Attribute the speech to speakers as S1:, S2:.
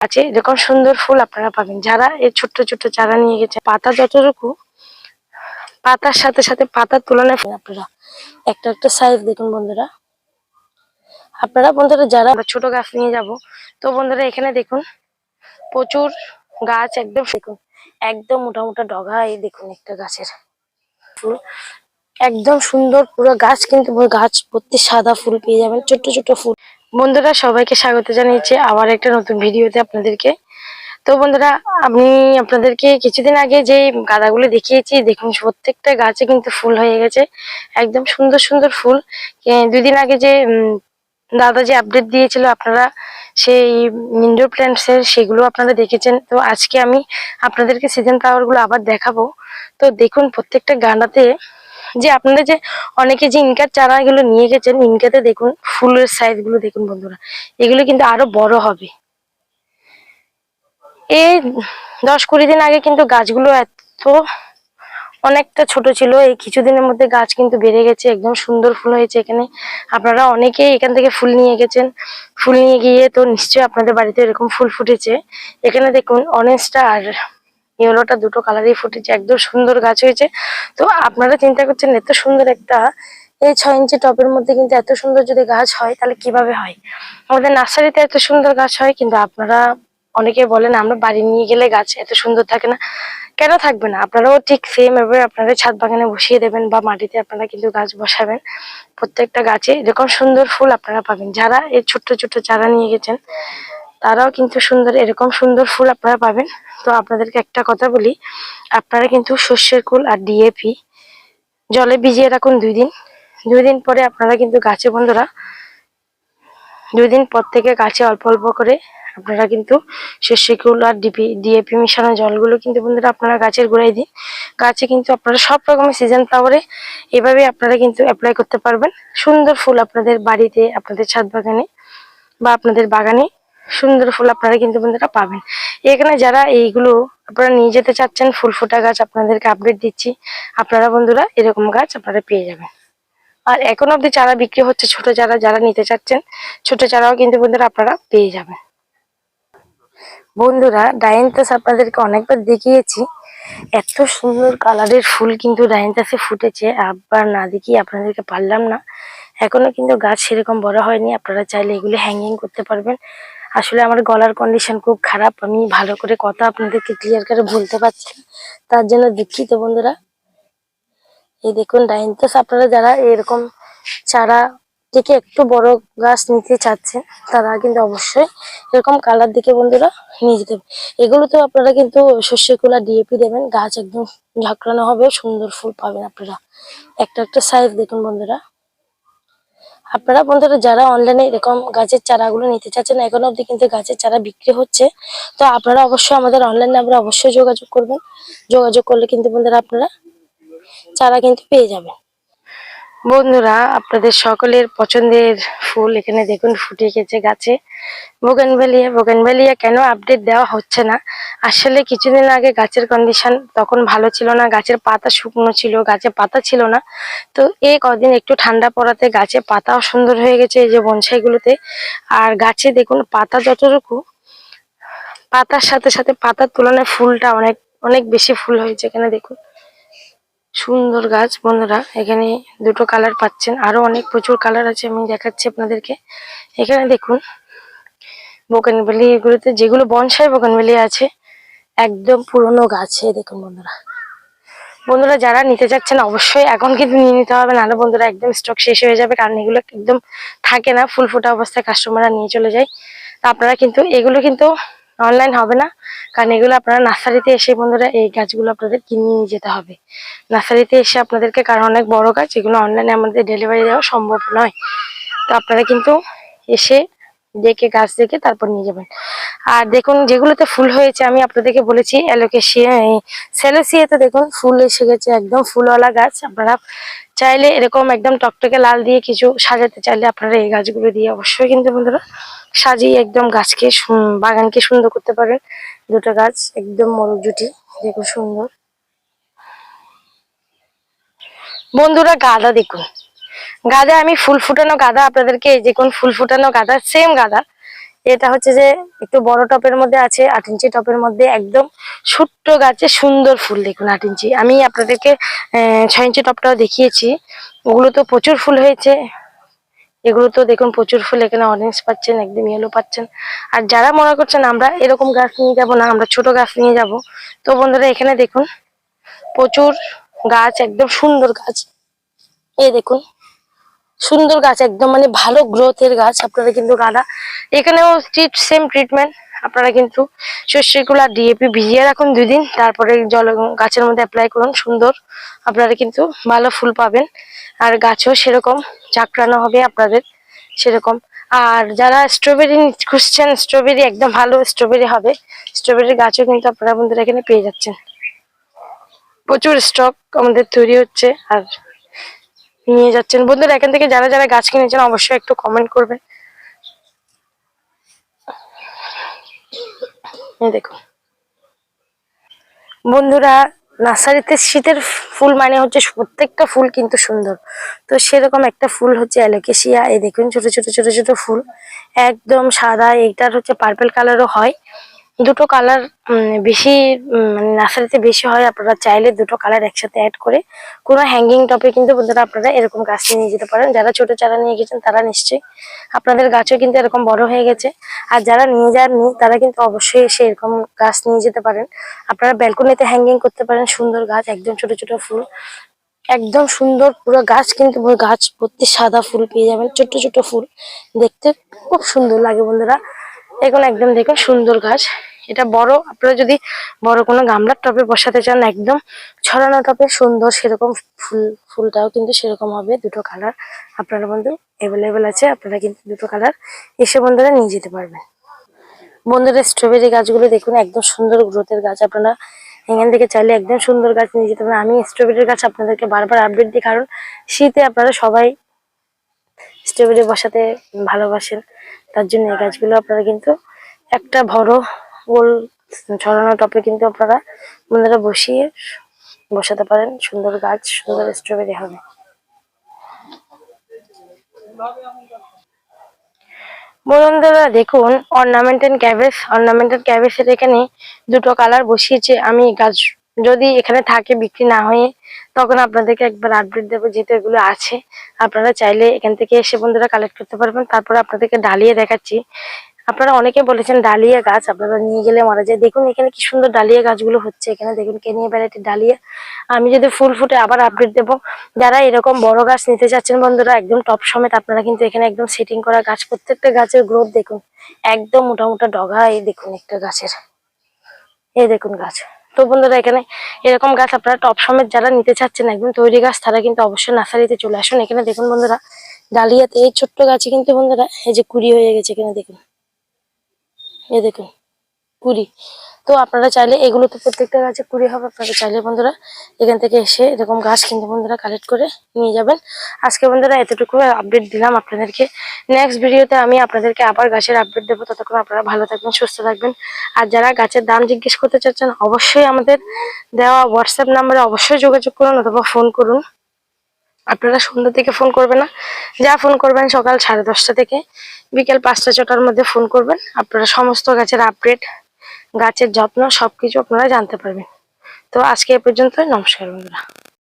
S1: আছে এরকম সুন্দর ফুল আপনারা পাবেন। যারা এই ছোট্ট ছোট্ট চারা নিয়ে গেছে পাতা যতটুকু, পাতার সাথে সাথে পাতার তুলনায় আপনারা, একটা একটা সাইজ দেখুন বন্ধুরা। আপনারা বন্ধুরা যারা ছোট গাছ নিয়ে যাব, তো বন্ধুরা এখানে দেখুন, প্রচুর গাছ একদম দেখুন, একদম মোটা মোটা ডগা এই দেখুন একটা গাছের ফুল। একদম সুন্দর পুরো গাছ, কিন্তু গাছ ভর্তি সাদা ফুল পেয়ে যাবেন, ছোট্ট ছোট্ট ফুল। বন্ধুরা, সবাইকে স্বাগত জানিয়েছি আবার একটা নতুন ভিডিওতে আপনাদেরকে। তো বন্ধুরা, আমি আপনাদেরকে কিছুদিন আগে যে গাঁদাগুলো দেখিয়েছি, দেখুন প্রত্যেকটা গাছে কিন্তু ফুল হয়ে গেছে, একদম সুন্দর সুন্দর ফুল। দুদিন আগে যে দাদা যে আপডেট দিয়েছিল আপনারা, সেই ইনডোর প্ল্যান্টস এর, সেগুলো আপনারা দেখেছেন। তো আজকে আমি আপনাদেরকে সিজন ফ্লাওয়ারগুলো আবার দেখাবো। তো দেখুন প্রত্যেকটা গাঁদাতে যে আপনারা যে অনেকে যে ইনকার চারাগুলো নিয়ে গেছেন, ইনকাতে দেখুন, ফুলের সাইজগুলো দেখুন বন্ধুরা, এগুলো কিন্তু আরও বড় হবে। এই দশ কুড়ি দিন আগে কিন্তু গাছগুলো এত অনেকটা ছোট ছিল, এই কিছুদিনের মধ্যে গাছ কিন্তু বেড়ে গেছে, একদম সুন্দর ফুল হয়েছে এখানে। আপনারা অনেকেই এখান থেকে ফুল নিয়ে গেছেন, ফুল নিয়ে গিয়ে তো নিশ্চয়ই আপনাদের বাড়িতে এরকম ফুল ফুটেছে। এখানে দেখুন অরেঞ্জটা আর ইয়েলোটা দুটো কালারই ফুটেছে, একদম সুন্দর গাছ হয়েছে। তো আপনারা চিন্তা করছেন, এত সুন্দর একটা এই ছয় ইঞ্চি টবের মধ্যে কিন্তু এত সুন্দর যদি গাছ হয়, তাহলে কীভাবে হয়? আমাদের নার্সারিতে এত সুন্দর গাছ হয়, কিন্তু আপনারা অনেকে বলেন, আমরা বাড়ি নিয়ে গেলে গাছ এত সুন্দর থাকে না। কেন থাকবে না? আপনারাও ঠিক সেম এভাবে আপনারা ছাদ বাগানে বসিয়ে দেবেন বা মাটিতে আপনারা কিন্তু গাছ বসাবেন। প্রত্যেকটা গাছে এরকম সুন্দর ফুল আপনারা পাবেন। যারা এই ছোট্ট ছোট্ট চারা নিয়ে গেছেন তারাও কিন্তু সুন্দর, এরকম সুন্দর ফুল আপনারা পাবেন। তো আপনাদেরকে একটা কথা বলি, আপনারা কিন্তু শস্যের কুল আর ডিএপি জলে ভিজিয়ে রাখুন দুই দিন। দুই দিন পরে আপনারা কিন্তু গাছে, বন্ধুরা, দুই দিন পর থেকে গাছে অল্প অল্প করে আপনারা কিন্তু শস্যকুল আর ডিপি ডিএপি মিশানো জলগুলো কিন্তু, বন্ধুরা, আপনারা গাছের গোড়ায় দিন। গাছে কিন্তু আপনারা সব রকমের সিজন ফ্লাওয়ারে এভাবে আপনারা কিন্তু অ্যাপ্লাই করতে পারবেন। সুন্দর ফুল আপনাদের বাড়িতে, আপনাদের ছাদ বাগানে বা আপনাদের বাগানে সুন্দর ফুল আপনারা কিন্তু বন্ধুরা পাবেন। এখানে যারা এইগুলো আপনারা নিয়ে যেতে চাচ্ছেন, ফুল ফোটা গাছ আপনাদেরকে আপডেট দিচ্ছি। আপনারা বন্ধুরা এরকম গাছ আপনারা পেয়ে যাবেন। আর এখন অব্দি চারা বিক্রি হচ্ছে ছোট চারা যারা নিতে চাচ্ছেন, ছোট চারাও কিন্তু বন্ধুরা আপনারা পেয়ে যাবেন। বন্ধুরা ডাইনতাস আপনাদেরকে অনেকবার দেখিয়েছি। এত সুন্দর কালারের ফুল কিন্তু ডাইনতাসে ফুটেছে। আবার না দেখিয়ে আপনাদেরকে পারলাম না। এখনও কিন্তু গাছ সেরকম বড় হয়নি। আপনারা চাইলে এগুলো হ্যাঙ্গিং করতে পারবেন। আসলে আমার গলার কন্ডিশন খুব খারাপ। আমি ভালো করে কথা আপনাদেরকে ক্লিয়ার করে বলতে পারছি তার জন্য দুঃখিত বন্ধুরা। এই দেখুন ডাইনতাস আপনারা যারা এরকম চারা থেকে একটু বড় গাছ নিতে চাচ্ছেন, তারা কিন্তু অবশ্যই এরকম কালার দিকে বন্ধুরা নিয়ে যেতে হবে এগুলোতে আপনারা কিন্তু শস্য কুলা ডিএপি দেবেন। গাছ একদম ঝাঁকড়ানো হবে, সুন্দর ফুল পাবেন আপনারা। একটা একটা সাইজ দেখুন বন্ধুরা। আপনারা বন্ধুরা যারা অনলাইনে এরকম গাছের চারাগুলো নিতে চাচ্ছেন, এখন অবধি কিন্তু গাছের চারা বিক্রি হচ্ছে। তো আপনারা অবশ্যই আমাদের অনলাইন আমরা অবশ্যই যোগাযোগ করবেন। যোগাযোগ করলে কিন্তু বন্ধুরা আপনারা চারা কিন্তু পেয়ে যাবেন। বন্ধুরা, আপনাদের সকলের পছন্দের ফুল এখানে দেখুন, ফুটে গেছে গাছে। বোগানভেলিয়া বোগানভেলিয়া কেন আপডেট দেওয়া হচ্ছে না? আসলে কিছুদিন আগে গাছের কন্ডিশন তখন ভালো ছিল না, গাছের পাতা শুকনো ছিল, গাছে পাতা ছিল না। তো এই কদিন একটু ঠান্ডা পড়াতে গাছে পাতাও সুন্দর হয়ে গেছে এই যে বনসাইগুলোতে। আর গাছে দেখুন, পাতা যতটুকু, পাতার সাথে সাথে পাতার তুলনায় ফুলটা অনেক অনেক বেশি ফুল হয়েছে এখানে দেখুন। সুন্দর গাছ বন্ধুরা। এখানে দুটো কালার পাচ্ছেন। আরও অনেক প্রচুর কালার আছে, আমি দেখাচ্ছি আপনাদেরকে। এখানে দেখুন বোকানবেলি এগুলোতে যেগুলো বনসাই বোকানবেলি আছে, একদম পুরনো গাছ দেখুন বন্ধুরা। বন্ধুরা, যারা নিতে চাচ্ছেন অবশ্যই এখন কিন্তু নিয়ে নিতে হবে, নাহলে বন্ধুরা একদম স্টক শেষ হয়ে যাবে, কারণ এগুলো একদম থাকে না, ফুল ফোটা অবস্থায় কাস্টমাররা নিয়ে চলে যায়। তা আপনারা কিন্তু, এগুলো কিন্তু অনলাইন হবে না। কারণ এগুলো আপনারা নার্সারিতে এসে বন্ধুরা এই গাছগুলো আপনাদের কিনে নিয়ে যেতে হবে। নার্সারিতে এসে আপনাদেরকে, কারণ অনেক বড় গাছ, এগুলো অনলাইনে আমাদের ডেলিভারি দেওয়া সম্ভব নয়। তো আপনারা কিন্তু এসে দেখে, গাছ দেখে তারপর নিয়ে যাবেন। আর দেখুন, যেগুলোতে ফুল হয়েছে, আমি আপনাদেরকে বলেছি, অ্যালোকেশিয়া সেলোসিয়াতে দেখুন, ফুল এসে গেছে, একদম ফুলওয়ালা গাছ। আপনারা চাইলে এরকম একদম টকটকে লাল দিয়ে কিছু সাজাতে চাইলে আপনারা এই গাছগুলো দিয়ে অবশ্যই কিন্তু বন্ধুরা। সাজিয়ে একদম গাছকে বাগানকে সুন্দর করতে পারেন দুটো গাছ একদম মরক জুটি দেখুন সুন্দর। বন্ধুরা গাঁদা দেখুন। গাঁদা আমি ফুল ফুটানো গাঁদা, আপনাদেরকে এই দেখুন ফুল ফুটানো গাঁদা সেম গাঁদা। এটা হচ্ছে যে একটু বড় টপের মধ্যে আছে, আট ইঞ্চি টপের মধ্যে একদম ছোট্ট গাছে সুন্দর ফুল দেখুন আট ইঞ্চি। আমি আপনাদেরকে ছয় ইঞ্চি টপটাও দেখিয়েছি। ওগুলো তো প্রচুর ফুল হয়েছে। এগুলো তো দেখুন প্রচুর ফুল, এখানে অরেঞ্জ পাচ্ছেন, একদম ইয়েলো পাচ্ছেন। আর যারা মনে করছেন আমরা এরকম গাছ নিয়ে যাব না, আমরা ছোট গাছ নিয়ে যাব, তো বন্ধুরা এখানে দেখুন প্রচুর গাছ, একদম সুন্দর গাছ। এই দেখুন, সুন্দর গাছ, একদম মানে ভালো গ্রোথের গাছ, আপনারা কিন্তু গাঁদা। এখানেও সেম ট্রিটমেন্ট আপনারা কিন্তু শস্যগুলো ডিএপি ভিজিয়ে রাখুন দুই দিন, তারপরে জল গাছের মধ্যে অ্যাপ্লাই করুন, সুন্দর। আপনারা কিন্তু ভালো ফুল পাবেন। আর গাছও সেরকম চাকরানো হবে আপনাদের, সেরকম। আর যারা স্ট্রবেরি খুঁজছেন স্ট্রবেরি একদম ভালো স্ট্রবেরি হবে। স্ট্রবেরির গাছও কিন্তু আপনারা বন্ধুরা এখানে পেয়ে যাচ্ছেন। প্রচুর স্টক আমাদের তৈরি হচ্ছে, আর নিয়ে যাচ্ছেন। বন্ধুরা, এখান থেকে যারা যারা গাছ কিনেছেন, অবশ্যই একটু কমেন্ট করবেন। দেখুন বন্ধুরা, নার্সারিতে শীতের ফুল মানে হচ্ছে প্রত্যেকটা ফুল কিন্তু সুন্দর। তো সেরকম একটা ফুল হচ্ছে অ্যালোকেশিয়া। এই দেখুন, ছোট ছোট ছোট ছোট ফুল। একদম সাদা, এইটার হচ্ছে পার্পেল কালারও হয়। দুটো কালার বেশি মানে নার্সারিতে বেশি হয়, আপনারা চাইলে দুটো কালার একসাথে অ্যাড করে কোনো হ্যাঙ্গিং টপে কিন্তু বন্ধুরা আপনারা এরকম গাছ নিয়ে যেতে পারেন। যারা ছোট চারা নিয়ে গেছেন, তারা নিশ্চয়ই আপনাদের গাছও কিন্তু এরকম বড় হয়ে গেছে। আর যারা নিয়ে যাননি, তারা কিন্তু অবশ্যই এসে এরকম গাছ নিয়ে যেতে পারেন। আপনারা ব্যালকনিতে হ্যাঙ্গিং করতে পারেন, সুন্দর গাছ, একদম ছোট ছোট ফুল। একদম সুন্দর পুরো গাছ কিন্তু গাছ ভর্তি সাদা ফুল পেয়ে যাবেন, ছোট্ট ছোট্ট ফুল। দেখতে খুব সুন্দর লাগে বন্ধুরা। এখন একদম দেখুন সুন্দর গাছ। এটা বড়। আপনারা যদি বড় কোনো গামলার টবে বসাতে চান, একদম ছড়ানো টবে সুন্দর সেরকম ফুল, ফুলটাও কিন্তু সেরকম হবে, দুটো কালার আপনারা বন্ধু অ্যাভেলেবেল আছে, আপনারা কিন্তু দুটো কালার এসে বন্ধুরা নিয়ে যেতে পারবেন। বন্ধুরা স্ট্রবেরি গাছগুলো দেখুন, একদম সুন্দর গ্রোথের গাছ। আপনারা এখান থেকে চাইলে একদম সুন্দর গাছ নিয়ে যেতে পারেন। আমি স্ট্রবেরির গাছ আপনাদেরকে বারবার আপডেট দিই, কারণ শীতে আপনারা সবাই স্ট্রবেরি বসাতে ভালোবাসেন। তার জন্য এই গাছগুলো আপনারা কিন্তু একটা বড় গোল ছড়ানো টপে কিন্তু আপনারা বন্ধুরা বসিয়ে বসাতে পারেন। সুন্দর গাছ, সুন্দর স্ট্রবেরি হবে। বন্ধুরা দেখুন অর্নামেন্টাল ক্যাবেজ অর্নামেন্টাল ক্যাবেজের এখানে দুটো কালার বসিয়েছে। আমি গাছ যদি এখানে থাকে বিক্রি না হয়ে, তখন আপনাদেরকে একবার আপডেট দেবো, যেহেতু এগুলো আছে। আপনারা চাইলে এখান থেকে এসে বন্ধুরা কালেক্ট করতে পারবেন। তারপরে আপনাদেরকে ডালিয়ে দেখাচ্ছি। আপনারা অনেকে বলেছেন ডালিয়া গাছ, আপনারা নিয়ে গেলে মারা যায়। দেখুন এখানে কি সুন্দর ডালিয়া গাছগুলো হচ্ছে। এখানে দেখুন কেনিয়া ভ্যারাইটির ডালিয়া। আমি যদি ফুল ফুটে আবার আপডেট দেবো। যারা এরকম বড় গাছ নিতে চাচ্ছেন বন্ধুরা, একদম টপ সমেত আপনারা কিন্তু এখানে একদম সেটিং করা গাছ, প্রত্যেকটা গাছের গ্রোথ দেখুন। একদম মোটা মোটা ডগা এই দেখুন একটা গাছের। এই দেখুন গাছ। তো বন্ধুরা, এখানে এরকম গাছ আপনারা টপ সমেত যারা নিতে চাচ্ছেন, একদম তৈরি গাছ, তারা কিন্তু অবশ্যই নার্সারিতে চলে আসুন। এখানে দেখুন বন্ধুরা, ডালিয়াতে এই ছোট্ট গাছে কিন্তু বন্ধুরা, এই যে কুড়ি হয়ে গেছে এখানে দেখুন। এই দেখুন কুড়ি তো আপনারা চাইলে এগুলো তো প্রত্যেকটা গাছে কুড়ি হবে, আপনারা চাইলে বন্ধুরা এখান থেকে এসে এরকম গাছ কিন্তু বন্ধুরা কালেক্ট করে নিয়ে যাবেন। আজকে বন্ধুরা এতটুকু আপডেট দিলাম আপনাদেরকে। নেক্সট ভিডিওতে আমি আপনাদেরকে আবার গাছের আপডেট দেবো। ততক্ষণ আপনারা ভালো থাকবেন, সুস্থ থাকবেন। আর যারা গাছের দাম জিজ্ঞেস করতে চাচ্ছেন, অবশ্যই আমাদের দেওয়া হোয়াটসঅ্যাপ নাম্বারে অবশ্যই যোগাযোগ করুন অথবা ফোন করুন। আপনারা সন্ধ্যা থেকে ফোন করবেন না। যা ফোন করবেন সকাল সাড়ে দশটা থেকে, বিকেল পাঁচটা, ছটার মধ্যে ফোন করবেন। আপনারা সমস্ত গাছের আপডেট গাছের যত্ন সব কিছু আপনারা জানতে পারবেন। তো আজকে এ পর্যন্ত নমস্কার বন্ধুরা।